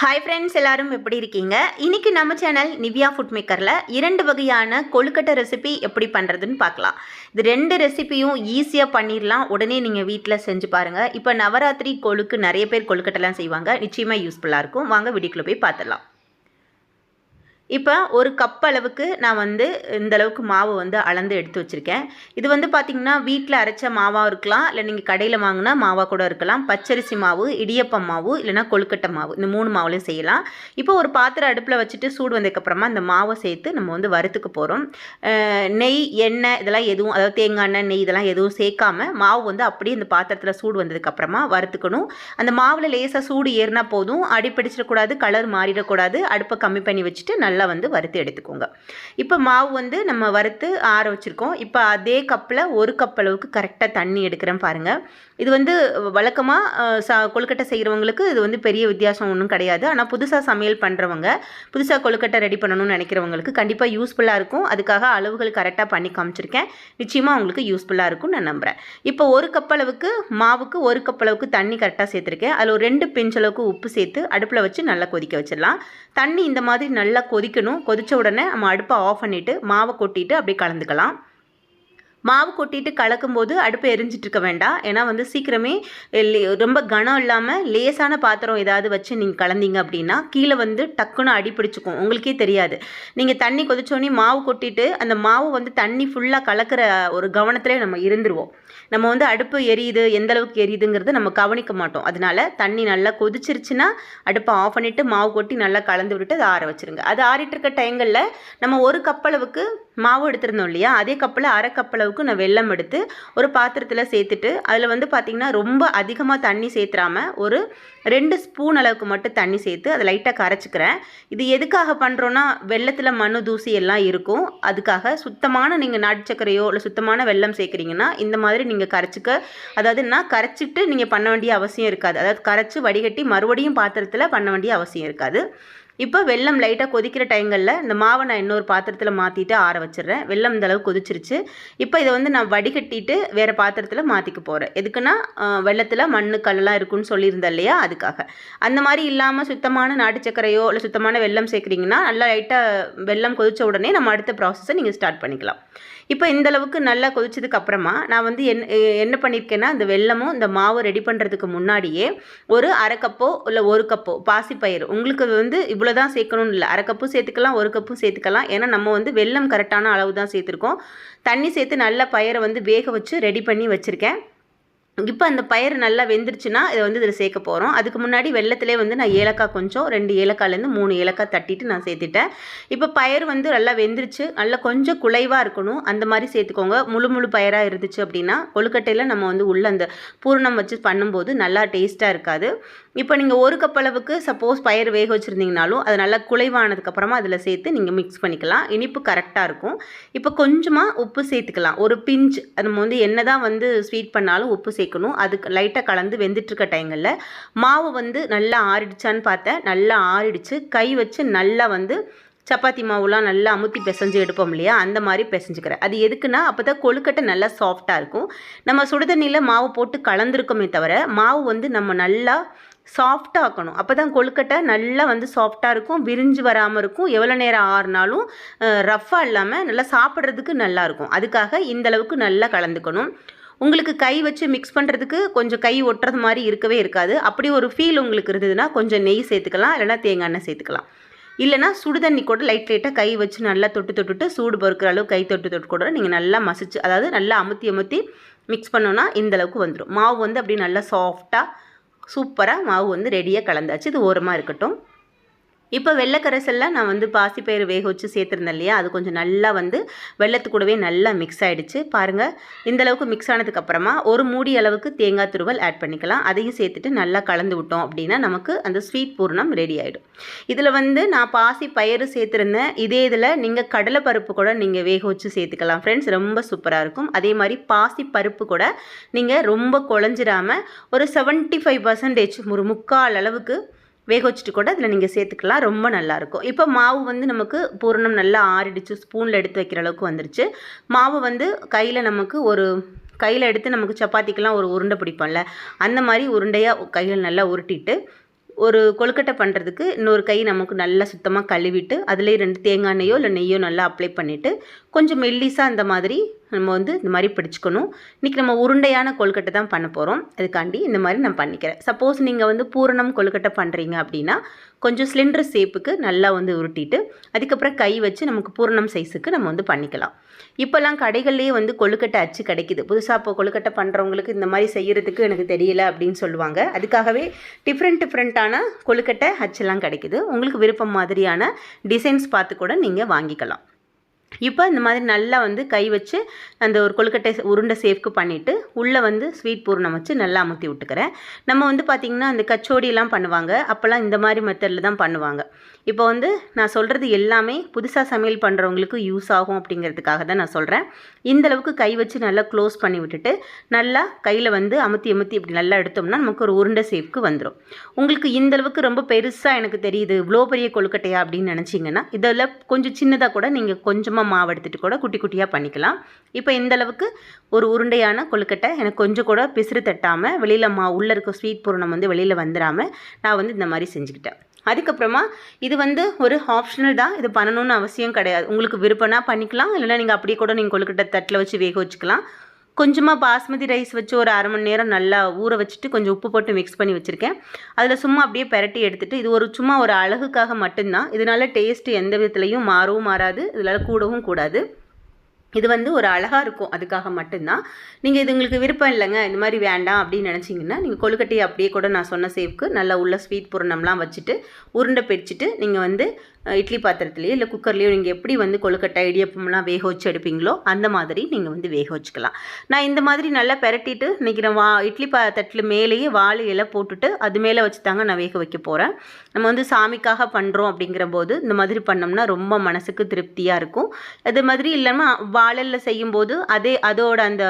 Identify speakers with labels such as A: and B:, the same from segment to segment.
A: Hi friends எல்லாரும் எப்படி இருக்கீங்க? இன்றைக்கி நம்ம சேனல் நிவ்யா ஃபுட் மேக்கரில் இரண்டு வகையான கொழுக்கட்டை ரெசிபி எப்படி பண்ணுறதுன்னு பார்க்கலாம். இது ரெண்டு ரெசிபியும் ஈஸியாக பண்ணிடலாம் உடனே நீங்கள் வீட்டில் செஞ்சு பாருங்கள் இப்போ நவராத்திரி கொழுக்கு நிறைய பேர் கொழுக்கட்டைலாம் செய்வாங்க. நிச்சயமாக யூஸ்ஃபுல்லாக இருக்கும். வாங்க வீடியோக்குள்ளே போய் பார்த்துடலாம். இப்போ ஒரு கப் அளவுக்கு நான் வந்து இந்த அளவுக்கு மாவு வந்து அளந்து எடுத்து வச்சுருக்கேன். இது வந்து பார்த்திங்கன்னா வீட்டில் அரைச்ச மாவாக இருக்கலாம் இல்லை நீங்கள் கடையில் வாங்கினா மாவாக கூட இருக்கலாம். பச்சரிசி மாவு இடியப்பம் மாவு இல்லைனா கொழுக்கட்டை மாவு இந்த மூணு மாவுலையும் செய்யலாம். இப்போ ஒரு பாத்திரம் அடுப்பில் வச்சுட்டு சூடு வந்ததுக்கப்புறமா இந்த மாவை சேர்த்து நம்ம வந்து வறுத்துக்கு போகிறோம் நெய் எண்ணெய் இதெல்லாம் எதுவும் அதாவது தேங்காய் எண்ணெய் நெய் இதெல்லாம் எதுவும் சேர்க்காம மாவு வந்து அப்படியே இந்த பாத்திரத்தில் சூடு வந்ததுக்கப்புறமா வறுத்துக்கணும். அந்த மாவில் லேசாக சூடு ஏறினா போதும். அடிப்பிடிச்சிடக்கூடாது கலர் மாறிடக்கூடாது. அடுப்பை கம்மி பண்ணி வச்சுட்டு நல்லா வந்து வறுத்து எடுத்துக்கோங்க. இப்போ மாவு வந்து நம்ம வறுத்து ஆற வச்சுருக்கோம். இப்போ அதே கப்பில் ஒரு கப் அளவுக்கு கரெக்டாக தண்ணி எடுக்கிறேன் பாருங்கள் இது வந்து வழக்கமாக ச கொழுக்கட்டை செய்கிறவங்களுக்கு இது வந்து பெரிய வித்தியாசம் ஒன்றும் கிடையாது. ஆனால் புதுசாக சமையல் பண்ணுறவங்க புதுசாக கொழுக்கட்டை ரெடி பண்ணணும்னு நினைக்கிறவங்களுக்கு கண்டிப்பாக யூஸ்ஃபுல்லாக இருக்கும். அதுக்காக அளவுகள் கரெக்டாக பண்ணி காமிச்சிருக்கேன். நிச்சயமாக உங்களுக்கு யூஸ்ஃபுல்லாக இருக்கும்னு நான் நம்புகிறேன் இப்போ ஒரு கப் அளவுக்கு மாவுக்கு ஒரு கப் அளவுக்கு தண்ணி கரெக்டாக சேர்த்துருக்கேன். அதில் ஒரு ரெண்டு பிஞ்ச் அளவுக்கு உப்பு சேர்த்து அடுப்பில் வச்சு நல்லா கொதிக்க வச்சிடலாம். தண்ணி இந்த மாதிரி நல்லா கொதிக்கணும். கொதித்த உடனே நம்ம அடுப்பை ஆஃப் பண்ணிவிட்டு மாவை கொட்டிட்டு அப்படியே கலந்துக்கலாம். மாவு கொட்டிட்டு கலக்கும்போது அடுப்பு எரிஞ்சிட்டு இருக்க வேண்டாம். ஏன்னா வந்து சீக்கிரமே ரொம்ப கனம் இல்லாமல் லேசான பாத்திரம் ஏதாவது வச்சு நீங்கள் கலந்தீங்க அப்படின்னா கீழே வந்து டக்குன்னு அடி பிடிச்சிக்கும். உங்களுக்கே தெரியாது. நீங்கள் தண்ணி கொதிச்சோன்னே மாவு கொட்டிட்டு அந்த மாவு வந்து தண்ணி ஃபுல்லாக கலக்கிற ஒரு கவனத்திலே நம்ம இருந்துருவோம். நம்ம வந்து அடுப்பு எரியுது எந்த அளவுக்கு எரியுதுங்கிறத நம்ம கவனிக்க மாட்டோம். அதனால தண்ணி நல்லா கொதிச்சிருச்சுன்னா அடுப்பை ஆஃப் பண்ணிவிட்டு மாவு கொட்டி நல்லா கலந்து விட்டு அதை ஆற வச்சுருங்க. அது ஆறிட்டு இருக்க டைங்களில் நம்ம ஒரு கப்பளவுக்கு மாவு எடுத்திருந்தோம் இல்லையா? அதே கப்பில் அரை கப்பளவுக்கு நான் வெல்லம் எடுத்து ஒரு பாத்திரத்தில் சேர்த்துட்டு அதில் வந்து பார்த்திங்கன்னா ரொம்ப அதிகமாக தண்ணி சேர்த்துறாமல் ஒரு ரெண்டு ஸ்பூன் அளவுக்கு மட்டும் தண்ணி சேர்த்து அதை லைட்டாக கரைச்சிக்கிறேன். இது எதுக்காக பண்ணுறோன்னா வெள்ளத்தில் மண்ணு தூசி எல்லாம் இருக்கும். அதுக்காக சுத்தமான நீங்கள் நாட்டு இல்லை சுத்தமான வெள்ளம் சேர்க்குறீங்கன்னா இந்த மாதிரி நீங்கள் கரைச்சிக்க அதாவது நான் கரைச்சிட்டு நீங்கள் பண்ண வேண்டிய அவசியம் இருக்காது. அதாவது கரைச்சி வடிகட்டி மறுபடியும் பாத்திரத்தில் பண்ண வேண்டிய அவசியம் இருக்காது. இப்போ வெள்ளம் லைட்டாக கொதிக்கிற டைங்களில் இந்த மாவை நான் இன்னொரு பாத்திரத்தில் மாற்றிட்டு ஆற வச்சிடுறேன். வெள்ளம் இந்தளவு கொதிச்சிருச்சு. இப்போ இதை வந்து நான் வடிகட்டிட்டு வேறு பாத்திரத்தில் மாற்றிக்க போகிறேன் எதுக்குன்னா வெள்ளத்தில் மண் கல்லெலாம் இருக்குன்னு சொல்லியிருந்தேன் இல்லையா? அதுக்காக. அந்த மாதிரி இல்லாமல் சுத்தமான நாட்டு சர்க்கரையோ இல்லை சுத்தமான வெள்ளம் சேர்க்குறீங்கன்னா நல்லா லைட்டாக வெள்ளம் கொதித்த உடனே நம்ம அடுத்த ப்ராசஸை நீங்கள் ஸ்டார்ட் பண்ணிக்கலாம். இப்போ இந்த அளவுக்கு நல்லா கொதிச்சதுக்கு அப்புறமா நான் வந்து என் என்ன பண்ணியிருக்கேன்னா இந்த வெள்ளமும் இந்த மாவும் ரெடி பண்ணுறதுக்கு முன்னாடியே ஒரு அரை கப்போ இல்லை ஒரு கப்போ பாசிப்பயிறு உங்களுக்கு வந்து இவ்வளோ தான் சேர்க்கணும்னு இல்லை. அரை கப்பும் சேர்த்துக்கலாம் ஒரு கப்பும் சேர்த்துக்கலாம். ஏன்னா நம்ம வந்து வெள்ளம் கரெக்டான அளவு தான் சேர்த்துருக்கோம். தண்ணி சேர்த்து நல்லா பயிரை வந்து வேக வச்சு ரெடி பண்ணி வச்சுருக்கேன். இப்போ அந்த பயிர் நல்லா வெந்துருச்சுன்னா இதை வந்து இதில் சேர்க்க போகிறோம் அதுக்கு முன்னாடி வெள்ளத்திலே வந்து நான் ஏலக்காய் கொஞ்சம் ரெண்டு ஏலக்காய்லேருந்து மூணு ஏலக்காய் தட்டிட்டு நான் சேர்த்துட்டேன். இப்போ பயிர் வந்து நல்லா வெந்துருச்சு நல்லா கொஞ்சம் குலைவாக இருக்கணும் அந்த மாதிரி சேர்த்துக்கோங்க. முழு முழு பயிராக இருந்துச்சு அப்படின்னா கொழுக்கட்டையில் நம்ம வந்து உள்ளே அந்த பூர்ணம் வச்சு பண்ணும்போது நல்லா டேஸ்ட்டாக இருக்காது. இப்போ நீங்கள் ஒரு கப் அளவுக்கு சப்போஸ் பயிர் வேக வச்சுருந்தீங்கனாலும் அது நல்லா குலைவானதுக்கப்புறமா அதில் சேர்த்து நீங்கள் மிக்ஸ் பண்ணிக்கலாம். இனிப்பு கரெக்டாக இருக்கும். இப்போ கொஞ்சமாக உப்பு சேர்த்துக்கலாம். ஒரு பிஞ்ச் நம்ம வந்து என்ன தான் வந்து ஸ்வீட் பண்ணாலும் உப்பு சேர்க்கணும். அதுக்கு லைட்டாக கலந்து வெந்துட்டுருக்க டைங்களில் மாவு வந்து நல்லா ஆறிடுச்சான்னு பார்த்தேன். நல்லா ஆறிடுச்சு. கை வச்சு நல்லா வந்து சப்பாத்தி மாவுலாம் நல்லா அமுத்தி பிசைஞ்சு எடுப்போம் இல்லையா? அந்த மாதிரி பிசைஞ்சுக்கிறேன். அது எதுக்குன்னா அப்போ தான் கொழுக்கட்டை நல்லா சாஃப்டாக இருக்கும். நம்ம சுடுதண்ணியில் மாவு போட்டு கலந்துருக்கோமே தவிர மாவு வந்து நம்ம நல்லா சாஃப்டாக ஆக்கணும். அப்போ தான் கொழுக்கட்டை நல்லா வந்து சாஃப்டாக இருக்கும் விரிஞ்சு வராமல் இருக்கும். எவ்வளோ நேரம் ஆறுனாலும் ரஃப்பாக இல்லாமல் நல்லா சாப்பிட்றதுக்கு நல்லாயிருக்கும் அதுக்காக இந்தளவுக்கு நல்லா கலந்துக்கணும். உங்களுக்கு கை வச்சு மிக்ஸ் பண்ணுறதுக்கு கொஞ்சம் கை ஒட்டுறது மாதிரி இருக்கவே இருக்காது. அப்படி ஒரு ஃபீல் உங்களுக்கு இருந்ததுன்னா கொஞ்சம் நெய் சேர்த்துக்கலாம். இல்லைனா தேங்காய் எண்ணெய் சேர்த்துக்கலாம். இல்லைனா சுடுதண்ணி கூட லைட் லைட்டாக கை வச்சு நல்லா தொட்டு தொட்டுட்டு சூடு பொறுக்கிற அளவு கை தொட்டு தொட்டு கூட நீங்கள் நல்லா மசிச்சு அதாவது நல்லா அமுத்தி அமுத்தி மிக்ஸ் பண்ணோன்னா இந்தளவுக்கு வந்துடும் மாவு வந்து அப்படியே நல்லா சாஃப்டாக சூப்பராக மாவு வந்து ரெடியாக கலந்தாச்சு. இது ஓரமாக இருக்கட்டும். இப்போ வெள்ளைக்கரைசலில் நான் வந்து பாசிப்பயிறு வேக வச்சு சேர்த்துருந்தேன் இல்லையா? அது கொஞ்சம் நல்லா வந்து வெள்ளத்து கூடவே நல்லா மிக்ஸ் ஆகிடுச்சு பாருங்கள் இந்தளவுக்கு மிக்ஸ் ஆனதுக்கப்புறமா ஒரு மூடி அளவுக்கு தேங்காய் துருவல் ஆட் பண்ணிக்கலாம். அதையும் சேர்த்துட்டு நல்லா கலந்து விட்டோம் அப்படின்னா நமக்கு அந்த ஸ்வீட் பூர்ணம் ரெடி ஆகிடும் இதில் வந்து நான் பாசி பயிறு சேர்த்துருந்தேன். இதே இதில் நீங்கள் கடலை பருப்பு கூட நீங்கள் வேக வச்சு சேர்த்துக்கலாம் ஃப்ரெண்ட்ஸ் ரொம்ப சூப்பராக இருக்கும். அதே மாதிரி பாசி பருப்பு கூட நீங்கள் ரொம்ப குழஞ்சிடாமல் ஒரு செவன்ட்டி ஃபைவ் பர்சன்டேஜ் ஒரு முக்கால் அளவுக்கு வேக வச்சுட்டு கூட அதில் நீங்கள் சேர்த்துக்கலாம். ரொம்ப நல்லாயிருக்கும் இப்போ மாவு வந்து நமக்கு பூரணம் நல்லா ஆறிடுச்சு. ஸ்பூனில் எடுத்து வைக்கிற அளவுக்கு வந்துருச்சு. மாவு வந்து கையில் நமக்கு ஒரு கையில் எடுத்து நமக்கு சப்பாத்திக்கெலாம் ஒரு உருண்டை பிடிப்போம்ல. அந்த மாதிரி உருண்டையாக கையில் நல்லா உருட்டிட்டு ஒரு கொழுக்கட்டை பண்ணுறதுக்கு இன்னொரு கை நமக்கு நல்லா சுத்தமாக கழுவிட்டு அதுலேயே ரெண்டு தேங்காய் எண்ணெயோ இல்லை நெய்யோ நல்லா அப்ளை பண்ணிவிட்டு கொஞ்சம் மெல்லிஸாக அந்த மாதிரி நம்ம வந்து இந்த மாதிரி பிடிச்சிக்கணும். இன்றைக்கி நம்ம உருண்டையான கொழுக்கட்டை தான் பண்ண போகிறோம் அதுக்காண்டி இந்த மாதிரி நான் பண்ணிக்கிறேன். சப்போஸ் நீங்கள் வந்து பூரணம் கொழுக்கட்டை பண்ணுறீங்க அப்படின்னா கொஞ்சம் சிலிண்டர் ஷேப்புக்கு நல்லா வந்து உருட்டிட்டு அதுக்கப்புறம் கை வச்சு நமக்கு பூரணம் சைஸுக்கு நம்ம வந்து பண்ணிக்கலாம். இப்போல்லாம் கடைகள்லேயே வந்து கொழுக்கட்டை அச்சு கிடைக்குது. புதுசாக இப்போ கொழுக்கட்டை பண்ணுறவங்களுக்கு இந்த மாதிரி செய்கிறதுக்கு எனக்கு தெரியல அப்படின்னு சொல்லுவாங்க. அதுக்காகவே டிஃப்ரெண்ட் டிஃப்ரெண்ட்டான கொழுக்கட்டை அச்செல்லாம் கிடைக்குது. உங்களுக்கு விருப்பம் மாதிரியான டிசைன்ஸ் பார்த்து கூட நீங்கள் வாங்கிக்கலாம். இப்போ இந்த மாதிரி நல்லா வந்து கை வச்சு அந்த ஒரு கொழுக்கட்டை உருண்டை சேஃப்க்கு பண்ணிவிட்டு உள்ளே வந்து ஸ்வீட் பூர்ணம் வச்சு நல்லா அமுத்தி விட்டுக்கிறேன். நம்ம வந்து பார்த்திங்கன்னா அந்த கச்சோடியெல்லாம் பண்ணுவாங்க. அப்போல்லாம் இந்த மாதிரி மெத்தடில் தான் பண்ணுவாங்க. இப்போ வந்து நான் சொல்கிறது எல்லாமே புதுசாக சமையல் பண்ணுறவங்களுக்கு யூஸ் ஆகும் அப்படிங்கிறதுக்காக தான் நான் சொல்கிறேன் இந்தளவுக்கு கை வச்சு நல்லா க்ளோஸ் பண்ணி விட்டுட்டு நல்லா கையில் வந்து அமுத்தி அமுத்தி இப்படி நல்லா எடுத்தோம்னா நமக்கு ஒரு உருண்டை சேஃப்க்கு வந்துடும் உங்களுக்கு இந்தளவுக்கு ரொம்ப பெருசாக எனக்கு தெரியுது இவ்வளோ பெரிய கொழுக்கட்டையா அப்படின்னு நினச்சிங்கன்னா இதில் கொஞ்சம் சின்னதாக கூட நீங்கள் கொஞ்சமாக மாவு எடுத்துகிட்டு கூட குட்டி குட்டியாக பண்ணிக்கலாம். இப்போ இந்த அளவுக்கு ஒரு உருண்டையான கொழுக்கட்டை எனக்கு கொஞ்சம் கூட பிசுறு தட்டாமல் வெளியில் மா உள்ளே இருக்க ஸ்வீட் பூரணம் வந்து வெளியில் வந்துடாமல் நான் வந்து இந்த மாதிரி செஞ்சுக்கிட்டேன். அதுக்கப்புறமா இது வந்து ஒரு ஆப்ஷனல் தான். இது பண்ணணும்னு அவசியம் கிடையாது. உங்களுக்கு விருப்பம்னா பண்ணிக்கலாம். இல்லைனா நீங்கள் அப்படியே கூட நீங்கள் கொழுக்கட்டை தட்டில் வச்சு வேக வச்சுக்கலாம். கொஞ்சமாக பாஸ்மதி ரைஸ் வச்சு ஒரு அரை மணி நேரம் நல்லா ஊற வச்சுட்டு கொஞ்சம் உப்பு போட்டு மிக்ஸ் பண்ணி வச்சுருக்கேன். அதில் சும்மா அப்படியே பெரட்டி எடுத்துகிட்டு இது ஒரு சும்மா ஒரு அழகுக்காக மட்டும்தான். இதனால் டேஸ்ட்டு எந்த விதத்துலையும் மாறவும் மாறாது. இதனால் கூடவும் கூடாது. இது வந்து ஒரு அழகாக இருக்கும். அதுக்காக மட்டும்தான். நீங்கள் இது உங்களுக்கு விருப்பம் இல்லைங்க. இந்த மாதிரி வேண்டாம் அப்படின்னு நினச்சிங்கன்னா நீங்கள் கொழுக்கட்டையை அப்படியே கூட நான் சொன்ன சேஃப்க்கு நல்லா உள்ள ஸ்வீட் புரணம்லாம் வச்சுட்டு உருண்டை பிடிச்சிட்டு நீங்கள் வந்து இட்லி பாத்திரத்துலேயோ இல்லை குக்கர்லேயோ நீங்கள் எப்படி வந்து கொழுக்கட்டை இடியப்பம்லாம் வேக வச்சு எடுப்பீங்களோ அந்த மாதிரி நீங்கள் வந்து வேக வச்சுக்கலாம். நான் இந்த மாதிரி நல்லா பெரட்டிட்டு இன்றைக்கி நான் வா இட்லி பா தட்டில் மேலேயே வாழை இலை போட்டுட்டு அது மேலே வச்சு தாங்க நான் வேக வைக்க போகிறேன் நம்ம வந்து சாமிக்காக பண்ணுறோம் அப்படிங்கிற போது இந்த மாதிரி பண்ணோம்னா ரொம்ப மனசுக்கு திருப்தியாக இருக்கும். அது மாதிரி இல்லாமல் வாழலில் செய்யும்போது அதே அதோட அந்த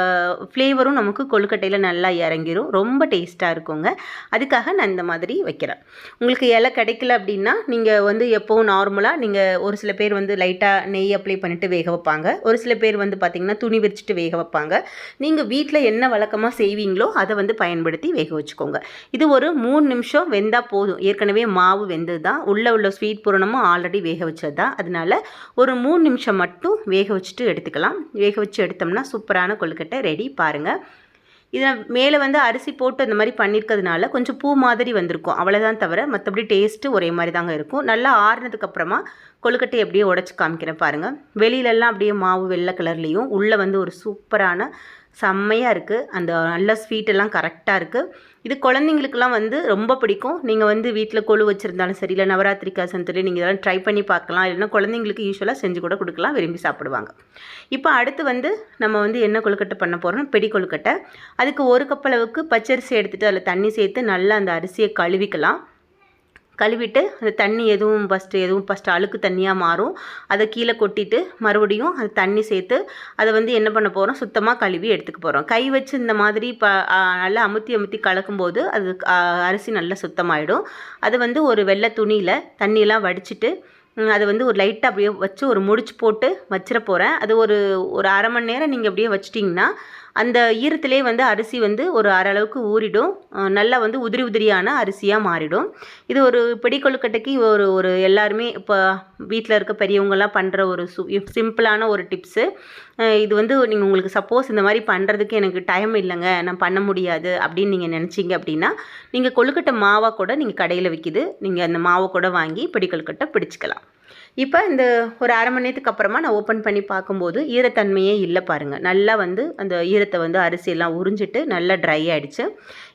A: ஃப்ளேவரும் நமக்கு கொழுக்கட்டையில் நல்லா இறங்கிரும். ரொம்ப டேஸ்ட்டாக இருக்குங்க. அதுக்காக நான் இந்த மாதிரி வைக்கிறேன். உங்களுக்கு இலை கிடைக்கல அப்படின்னா நீங்கள் வந்து எப்போவும் நார்மல் நார்மலாக நீங்கள் ஒரு சில பேர் வந்து லைட்டாக நெய் அப்ளை பண்ணிவிட்டு வேக வைப்பாங்க. ஒரு சில பேர் வந்து பார்த்திங்கன்னா துணி விரிச்சிட்டு வேக வைப்பாங்க. நீங்கள் வீட்டில் என்ன வழக்கமாக செய்வீங்களோ அதை வந்து பயன்படுத்தி வேக வச்சுக்கோங்க. இது ஒரு மூணு நிமிஷம் வெந்தால் போதும். ஏற்கனவே மாவு வெந்தது தான் உள்ளே உள்ள ஸ்வீட் பூரணமும் ஆல்ரெடி வேக வச்சது தான் அதனால் ஒரு மூணு நிமிஷம் மட்டும் வேக வச்சுட்டு எடுத்துக்கலாம். வேக வச்சு எடுத்தோம்னா சூப்பரான கொழுக்கட்டை ரெடி பாருங்கள் இதில் மேலே வந்து அரிசி போட்டு அந்த மாதிரி பண்ணியிருக்கிறதுனால கொஞ்சம் பூ மாதிரி வந்திருக்கும். அவ்வளோதான் தவிர மற்றபடி டேஸ்ட்டு ஒரே மாதிரி தாங்க இருக்கும். நல்லா ஆறுனதுக்கப்புறமா கொழுக்கட்டை அப்படியே உடச்சி காமிக்கிறேன் பாருங்கள் வெளியிலலாம் அப்படியே மாவு வெள்ளை கலர்லேயும் உள்ளே வந்து ஒரு சூப்பரான செம்மையாக இருக்குது அந்த நல்ல ஸ்வீட்டெல்லாம் கரெக்டாக இருக்குது இது குழந்தைங்களுக்குலாம் வந்து ரொம்ப பிடிக்கும். நீங்கள் வந்து வீட்டில் கொழு வச்சுருந்தாலும் சரி இல்லை நவராத்திரி காசனத்துல நீங்கள் இதெல்லாம் ட்ரை பண்ணி பார்க்கலாம். இல்லைன்னா குழந்தைங்களுக்கு யூஸ்வலாக செஞ்சு கூட கொடுக்கலாம் விரும்பி சாப்பிடுவாங்க. இப்போ அடுத்து வந்து நம்ம வந்து என்ன கொழுக்கட்டை பண்ண போகிறோம் பெடி கொழுக்கட்டை. அதுக்கு ஒரு கப் அளவுக்கு பச்சரிசி எடுத்துகிட்டு அதில் தண்ணி சேர்த்து நல்லா அந்த அரிசியை கழுவிக்கலாம். கழுவிட்டு அந்த தண்ணி எதுவும் ஃபஸ்ட்டு எதுவும் ஃபஸ்ட்டு அழுக்கு தண்ணியாக மாறும். அதை கீழே கொட்டிட்டு மறுபடியும் அது தண்ணி சேர்த்து அதை வந்து என்ன பண்ண போகிறோம் சுத்தமாக கழுவி எடுத்துக்க போகிறோம் கை வச்சு இந்த மாதிரி ப நல்லா அமுத்தி அமுத்தி கலக்கும்போது அது அரிசி நல்லா சுத்தமாயிடும். அது வந்து ஒரு வெள்ளை துணியில் தண்ணியெல்லாம் வடிச்சிட்டு அதை வந்து ஒரு லைட்டாக அப்படியே வச்சு ஒரு முடிச்சு போட்டு வச்சிட போகிறேன் அது ஒரு ஒரு அரை மணி நேரம் நீங்கள் அப்படியே வச்சிட்டிங்கன்னா அந்த ஈரத்திலே வந்து அரிசி வந்து ஒரு அரளவுக்கு அளவுக்கு ஊறிடும் நல்லா வந்து உதிரி உதிரியான அரிசியாக மாறிடும். இது ஒரு பிடி கொழுக்கட்டைக்கு ஒரு ஒரு எல்லாருமே இப்போ வீட்டில் இருக்க பெரியவங்கெல்லாம் பண்ணுற ஒரு சு சிம்பிளான ஒரு டிப்ஸு. இது வந்து நீங்கள் உங்களுக்கு சப்போஸ் இந்த மாதிரி பண்ணுறதுக்கு எனக்கு டைம் இல்லைங்க நான் பண்ண முடியாது அப்படின்னு நீங்கள் நினச்சிங்க அப்படின்னா நீங்கள் கொழுக்கட்டை மாவாக கூட நீங்கள் கடையில் விற்கிது நீங்கள் அந்த மாவை கூட வாங்கி பிடி கொழுக்கட்டை பிடிச்சிக்கலாம். இப்போ இந்த ஒரு அரை மணி நேரத்துக்கு அப்புறமா நான் ஓப்பன் பண்ணி பார்க்கும்போது ஈரத்தன்மையே இல்லை பாருங்கள் நல்லா வந்து அந்த ஈரத்தை வந்து அரிசியெல்லாம் உறிஞ்சிட்டு நல்லா ட்ரை ஆகிடுச்சு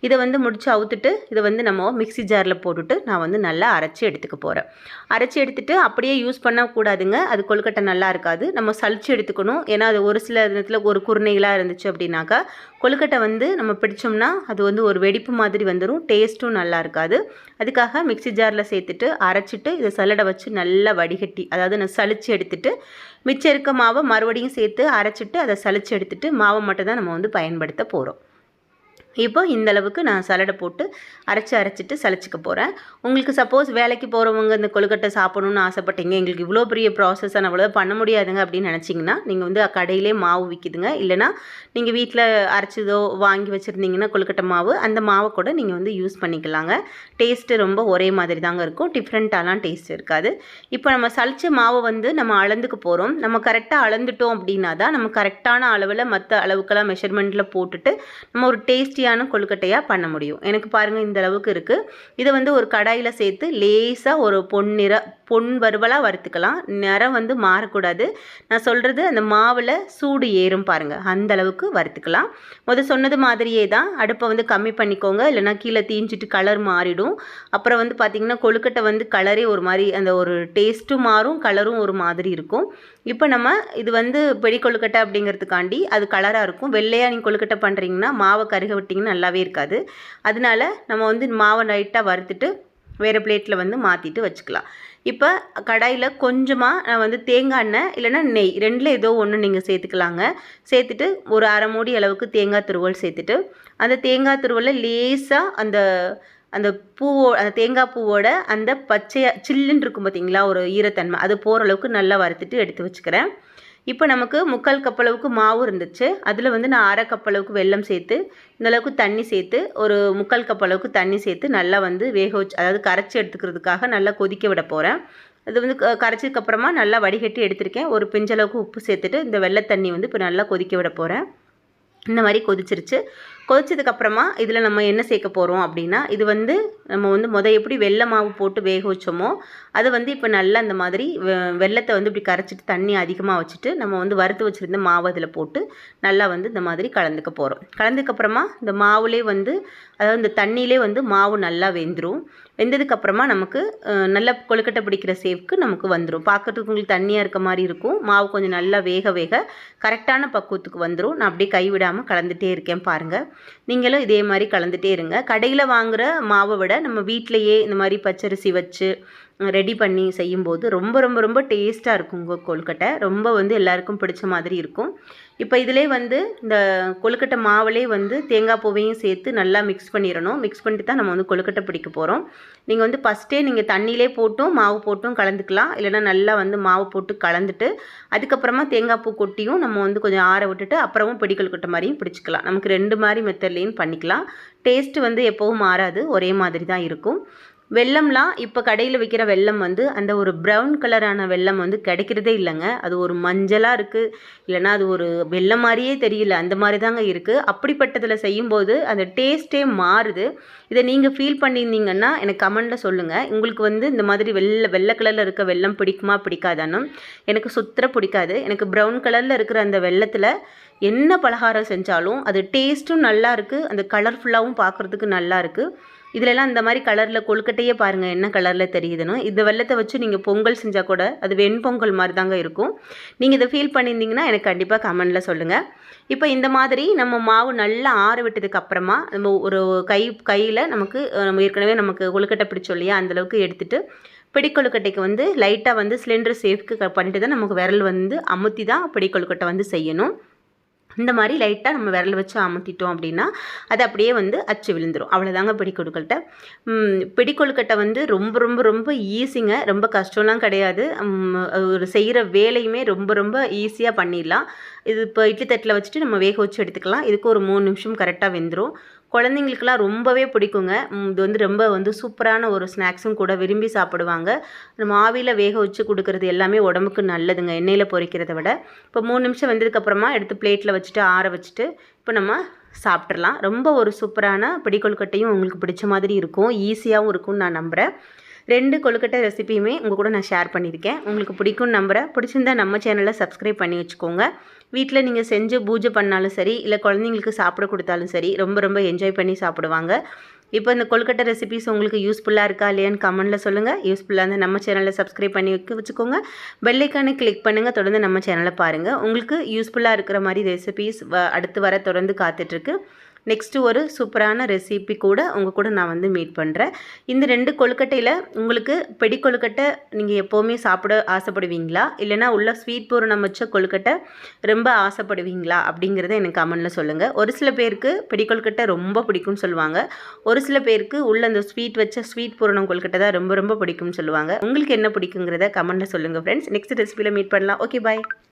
A: இதை வந்து முடிச்சு அவுத்துட்டு இதை வந்து நம்ம மிக்சி ஜாரில் போட்டுட்டு நான் வந்து நல்லா அரைச்சி எடுத்துக்க போகிறேன் அரைச்சி எடுத்துகிட்டு அப்படியே யூஸ் பண்ணக்கூடாதுங்க அது கொழுக்கட்டை நல்லா இருக்காது. நம்ம சளிச்சு எடுத்துக்கணும். ஏன்னா அது ஒரு சில நேரத்தில் ஒரு குருணைகளாக இருந்துச்சு அப்படின்னாக்கா கொழுக்கட்டை வந்து நம்ம பிடிச்சோம்னா அது வந்து ஒரு வெடிப்பு மாதிரி வந்துடும் டேஸ்ட்டும் நல்லா இருக்காது. அதுக்காக மிக்சி ஜாரில் சேர்த்துட்டு அரைச்சிட்டு இதை சல்லடை வச்சு நல்லா வடிகட்டி அதாவது நான் சளிச்சு எடுத்துகிட்டு மிச்சம் இருக்க மாவை மறுபடியும் சேர்த்து அரைச்சிட்டு அதை சளிச்சு எடுத்துகிட்டு மாவை மட்டும் தான் நம்ம வந்து பயன்படுத்த போகிறோம் இப்போ இந்த அளவுக்கு நான் சலடை போட்டு அரைச்சி அரைச்சிட்டு சலிச்சிக்க போகிறேன் உங்களுக்கு சப்போஸ் வேலைக்கு போகிறவங்க இந்த கொழுக்கட்டை சாப்பிடணும்னு ஆசைப்பட்டீங்க. எங்களுக்கு இவ்வளோ பெரிய ப்ராசஸ் அவ்வளோ பண்ண முடியாதுங்க அப்படின்னு நினச்சிங்கன்னா நீங்கள் வந்து கடையிலே மாவு விற்கிதுங்க இல்லைனா நீங்கள் வீட்டில் அரைச்சதோ வாங்கி வச்சுருந்தீங்கன்னா கொழுக்கட்டை மாவு அந்த மாவை கூட நீங்கள் வந்து யூஸ் பண்ணிக்கலாங்க. டேஸ்ட்டு ரொம்ப ஒரே மாதிரி தாங்க இருக்கும். டிஃப்ரெண்ட்டாலாம் டேஸ்ட் இருக்காது. இப்போ நம்ம சளிச்ச மாவை வந்து நம்ம அளந்துக்க போகிறோம் நம்ம கரெக்டாக அளந்துட்டோம் அப்படின்னா தான் நம்ம கரெக்டான அளவில் மற்ற அளவுக்கெல்லாம் மெஷர்மெண்ட்டில் போட்டுட்டு நம்ம ஒரு டேஸ்டியான கொழுக்கட்டையாக பண்ண முடியும். எனக்கு பாருங்கள் இந்த அளவுக்கு இருக்குது இதை வந்து ஒரு கடாயில் சேர்த்து லேசாக ஒரு பொன்னிற பொன் வறுவலாக வறுத்துக்கலாம். நிறம் வந்து மாறக்கூடாது. நான் சொல்கிறது அந்த மாவில் சூடு ஏறும் பாருங்கள் அந்த அளவுக்கு வறுத்துக்கலாம். முதல் சொன்னது மாதிரியே தான். அடுப்பை வந்து கம்மி பண்ணிக்கோங்க. இல்லைனா கீழே தீஞ்சிட்டு கலர் மாறிடும். அப்புறம் வந்து பார்த்திங்கன்னா கொழுக்கட்டை வந்து கலரே ஒரு மாதிரி அந்த ஒரு டேஸ்ட்டும் மாறும். கலரும் ஒரு மாதிரி இருக்கும். இப்போ நம்ம இது வந்து பெடி கொழுக்கட்டை அப்படிங்கிறதுக்காண்டி அது கலராக இருக்கும். வெள்ளையாக நீங்கள் கொழுக்கட்டை பண்ணுறீங்கன்னா மாவை கருக விட்டிங்கன்னா நல்லாவே இருக்காது. அதனால நம்ம வந்து மாவை லைட்டாக வறுத்துட்டு வேறு பிளேட்டில் வந்து மாற்றிட்டு வச்சுக்கலாம். இப்போ கடாயில் கொஞ்சமாக நான் வந்து தேங்காய் எண்ணெய் இல்லைன்னா நெய் ரெண்டில் ஏதோ ஒன்று நீங்கள் சேர்த்துக்கலாங்க. சேர்த்துட்டு ஒரு அரை மூடி அளவுக்கு தேங்காய் துருவல் சேர்த்துட்டு அந்த தேங்காய் துருவலை லேசாக அந்த அந்த பூவோ அந்த தேங்காய் பூவோட அந்த பச்சையாக சில்லுன்னு இருக்கும் பார்த்தீங்களா ஒரு ஈரத்தன்மை அது போகிற அளவுக்கு நல்லா வறுத்துட்டு எடுத்து வச்சுக்கிறேன். இப்போ நமக்கு முக்கால் கப்பளவுக்கு மாவு இருந்துச்சு. அதில் வந்து நான் அரை கப்பளவுக்கு வெல்லம் சேர்த்து இந்தளவுக்கு தண்ணி சேர்த்து ஒரு முக்கால் கப்பளவுக்கு தண்ணி சேர்த்து நல்லா வந்து வேக வச்சு அதாவது கரைச்சி எடுத்துக்கிறதுக்காக நல்லா கொதிக்க விட போகிறேன் அது வந்து க- கரைச்சதுக்கப்புறமா நல்லா வடிகட்டி எடுத்திருக்கேன். ஒரு பிஞ்சளவுக்கு உப்பு சேர்த்துட்டு இந்த வெள்ளை தண்ணி வந்து இப்போ நல்லா கொதிக்க விட போகிறேன் இந்த மாதிரி கொதிச்சிருச்சு. கொதிச்சதுக்கப்புறமா இதில் நம்ம என்ன சேர்க்க போகிறோம் அப்படின்னா இது வந்து நம்ம வந்து முத எப்படி வெள்ளை மாவு போட்டு வேக வச்சோமோ அது வந்து இப்போ நல்லா இந்த மாதிரி வெ- வெள்ளத்தை வந்து இப்படி கரைச்சிட்டு தண்ணி அதிகமாக வச்சுட்டு நம்ம வந்து வறுத்து வச்சுருந்த மாவு அதில் போட்டு நல்லா வந்து இந்த மாதிரி கலந்துக்க போகிறோம் கலந்துக்கப்புறமா இந்த மாவுலே வந்து அதாவது இந்த தண்ணியிலே வந்து மாவு நல்லா வெந்துடும் வெந்ததுக்கப்புறமா நமக்கு நல்ல கொழுக்கட்டை பிடிக்கிற சேவ்க்கு நமக்கு வந்துடும் பார்க்கறதுக்கு உங்களுக்கு தண்ணியாக இருக்க மாதிரி இருக்கும். மாவு கொஞ்சம் நல்லா வேக வேக கரெக்டான பக்குவத்துக்கு வந்துடும் நான் அப்படியே கைவிடாமல் கலந்துகிட்டே இருக்கேன் பாருங்கள் நீங்களும் இதே மாதிரி கலந்துகிட்டே இருங்க. கடையில் வாங்குகிற மாவை விட நம்ம வீட்டிலையே இந்த மாதிரி பச்சரிசி வச்சு ரெடி பண்ணி செய்யும்போது ரொம்ப ரொம்ப ரொம்ப டேஸ்ட்டாக இருக்கும் உங்கள் கொழுக்கட்டை. ரொம்ப வந்து எல்லாருக்கும் பிடிச்ச மாதிரி இருக்கும். இப்போ இதிலே வந்து இந்த கொழுக்கட்டை மாவுலே வந்து தேங்காய் பூவையும் சேர்த்து நல்லா மிக்ஸ் பண்ணிடணும் மிக்ஸ் பண்ணிட்டு தான் நம்ம வந்து கொழுக்கட்டை பிடிக்க போகிறோம் நீங்கள் வந்து ஃபஸ்ட்டே நீங்கள் தண்ணியிலே போட்டும் மாவு போட்டும் கலந்துக்கலாம். இல்லைன்னா நல்லா வந்து மாவு போட்டு கலந்துட்டு அதுக்கப்புறமா தேங்காய் பூ கொட்டியும் நம்ம வந்து கொஞ்சம் ஆற விட்டுட்டு அப்புறமும் பிடி கொழுக்கட்டை மாதிரியும் பிடிச்சிக்கலாம். நமக்கு ரெண்டு மாதிரி மெத்தட்லேயும் பண்ணிக்கலாம். டேஸ்ட்டு வந்து எப்போவும் மாறாது. ஒரே மாதிரி தான் இருக்கும். வெல்லம்லாம் இப்போ கடையில் விற்கிற வெள்ளம் வந்து அந்த ஒரு ப்ரௌன் கலரான வெல்லம் வந்து கிடைக்கிறதே இல்லைங்க. அது ஒரு மஞ்சளாக இருக்குது இல்லைன்னா அது ஒரு வெள்ளம் மாதிரியே தெரியல. அந்த மாதிரி தாங்க இருக்குது அப்படிப்பட்டதில் செய்யும்போது அந்த டேஸ்ட்டே மாறுது. இதை நீங்கள் ஃபீல் பண்ணியிருந்தீங்கன்னா எனக்கு கமெண்டில் சொல்லுங்கள் உங்களுக்கு வந்து இந்த மாதிரி வெள்ளை வெள்ளை கலரில் இருக்க வெள்ளம் பிடிக்குமா பிடிக்காதான்னு. எனக்கு சுத்தர பிடிக்காது. எனக்கு ப்ரௌன் கலரில் இருக்கிற அந்த வெள்ளத்தில் என்ன பலகாரம் செஞ்சாலும் அது டேஸ்ட்டும் நல்லா இருக்குது அந்த கலர்ஃபுல்லாகவும் பார்க்குறதுக்கு நல்லா இருக்குது இதுலலாம் இந்த மாதிரி கலரில் கொழுக்கட்டையே பாருங்கள் என்ன கலரில் தெரியுதுன்னு. இந்த வெள்ளத்தை வச்சு நீங்கள் பொங்கல் செஞ்சால் கூட அது வெண்பொங்கல் மாதிரி தாங்க இருக்கும். நீங்கள் இதை ஃபீல் பண்ணியிருந்தீங்கன்னா எனக்கு கண்டிப்பாக கமெண்டில் சொல்லுங்கள் இப்போ இந்த மாதிரி நம்ம மாவு நல்லா ஆற விட்டதுக்கு அப்புறமா நம்ம ஒரு கை கையில் நமக்கு நம்ம ஏற்கனவே நமக்கு கொழுக்கட்டை பிடிச்சோம் இல்லையா அந்தளவுக்கு எடுத்துகிட்டு பிடிக்கொழுக்கட்டைக்கு வந்து லைட்டாக வந்து சிலிண்டர் சேஃப்க்கு பண்ணிட்டு தான் நமக்கு விரல் வந்து அமுத்தி தான் பிடி கொழுக்கட்டை வந்து செய்யணும். இந்த மாதிரி லைட்டாக நம்ம விரல் வச்சு அமுத்திட்டோம் அப்படின்னா அது அப்படியே வந்து அச்சு விழுந்துடும் அவ்வளோதாங்க பிடி கொழுக்கட்டை பிடி கொழுக்கட்டை வந்து ரொம்ப ரொம்ப ரொம்ப ஈஸிங்க ரொம்ப கஷ்டம்லாம் கிடையாது. ஒரு செய்கிற வேலையுமே ரொம்ப ரொம்ப ஈஸியாக பண்ணிடலாம். இது இப்போ இட்லி தட்டில் வச்சுட்டு நம்ம வேக வச்சு எடுத்துக்கலாம். இதுக்கு ஒரு மூணு நிமிஷம் கரெக்டாக வெந்துடும் குழந்தைங்களுக்குலாம் ரொம்பவே பிடிக்குங்க. இது வந்து ரொம்ப வந்து சூப்பரான ஒரு ஸ்நாக்ஸும் கூட விரும்பி சாப்பிடுவாங்க. நம்ம ஆவியில் வேக வச்சு கொடுக்கறது எல்லாமே உடம்புக்கு நல்லதுங்க எண்ணெயில் பொரிக்கிறத விட. இப்போ மூணு நிமிஷம் வெந்ததுக்கப்புறமா எடுத்து பிளேட்டில் வச்சுட்டு ஆற வச்சுட்டு இப்போ நம்ம சாப்பிட்றலாம் ரொம்ப ஒரு சூப்பரான பிடி கொழுக்கட்டையும் உங்களுக்கு பிடிச்ச மாதிரி இருக்கும். ஈஸியாகவும் இருக்கும்னு நான் நம்புகிறேன் ரெண்டு கொழுக்கட்டை ரெசிபியுமே உங்கள் கூட நான் ஷேர் பண்ணியிருக்கேன். உங்களுக்கு பிடிக்கும் நம்புகிறேன் பிடிச்சிருந்தா நம்ம சேனலை சப்ஸ்கிரைப் பண்ணி வச்சுக்கோங்க. வீட்டில் நீங்கள் செஞ்சு பூஜை பண்ணாலும் சரி இல்லை குழந்தைங்களுக்கு சாப்பிட கொடுத்தாலும் சரி ரொம்ப ரொம்ப என்ஜாய் பண்ணி சாப்பிடுவாங்க. இப்போ இந்த கொழுக்கட்டை ரெசிபிஸ் உங்களுக்கு யூஸ்ஃபுல்லாக இருக்கா இல்லையான்னு கமெண்ட்டில் சொல்லுங்கள் யூஸ்ஃபுல்லாக இருந்தால் நம்ம சேனலில் சப்ஸ்கிரைப் பண்ணி வைக்க வச்சுக்கோங்க. பெல்லைக்கானே கிளிக் பண்ணுங்கள் தொடர்ந்து நம்ம சேனலை பாருங்கள் உங்களுக்கு யூஸ்ஃபுல்லாக இருக்கிற மாதிரி ரெசிபிஸ் அடுத்து வர தொடர்ந்து காத்துட்ருக்கு நெக்ஸ்ட்டு ஒரு சூப்பரான ரெசிபி கூட உங்கள் கூட நான் வந்து மீட் பண்ணுறேன் இந்த ரெண்டு கொழுக்கட்டையில் உங்களுக்கு பெடி கொழுக்கட்டை நீங்கள் எப்போவுமே சாப்பிட ஆசைப்படுவீங்களா? இல்லைனா உள்ள ஸ்வீட் பூரணம் வச்ச கொழுக்கட்டை ரொம்ப ஆசைப்படுவீங்களா? அப்படிங்கிறத எனக்கு கமெண்டில் சொல்லுங்கள் ஒரு சில பேருக்கு பெடி கொழுக்கட்டை ரொம்ப பிடிக்கும்னு சொல்லுவாங்க. ஒரு சில பேருக்கு உள்ள அந்த ஸ்வீட் வச்ச ஸ்வீட் பூரணம் கொழுக்கட்டை தான் ரொம்ப ரொம்ப பிடிக்கும்னு சொல்லுவாங்க. உங்களுக்கு என்ன பிடிக்குங்கிறத கமெண்டில் சொல்லுங்கள் ஃப்ரெண்ட்ஸ் நெக்ஸ்ட் ரெசிபியில் மீட் பண்ணலாம். Okay bye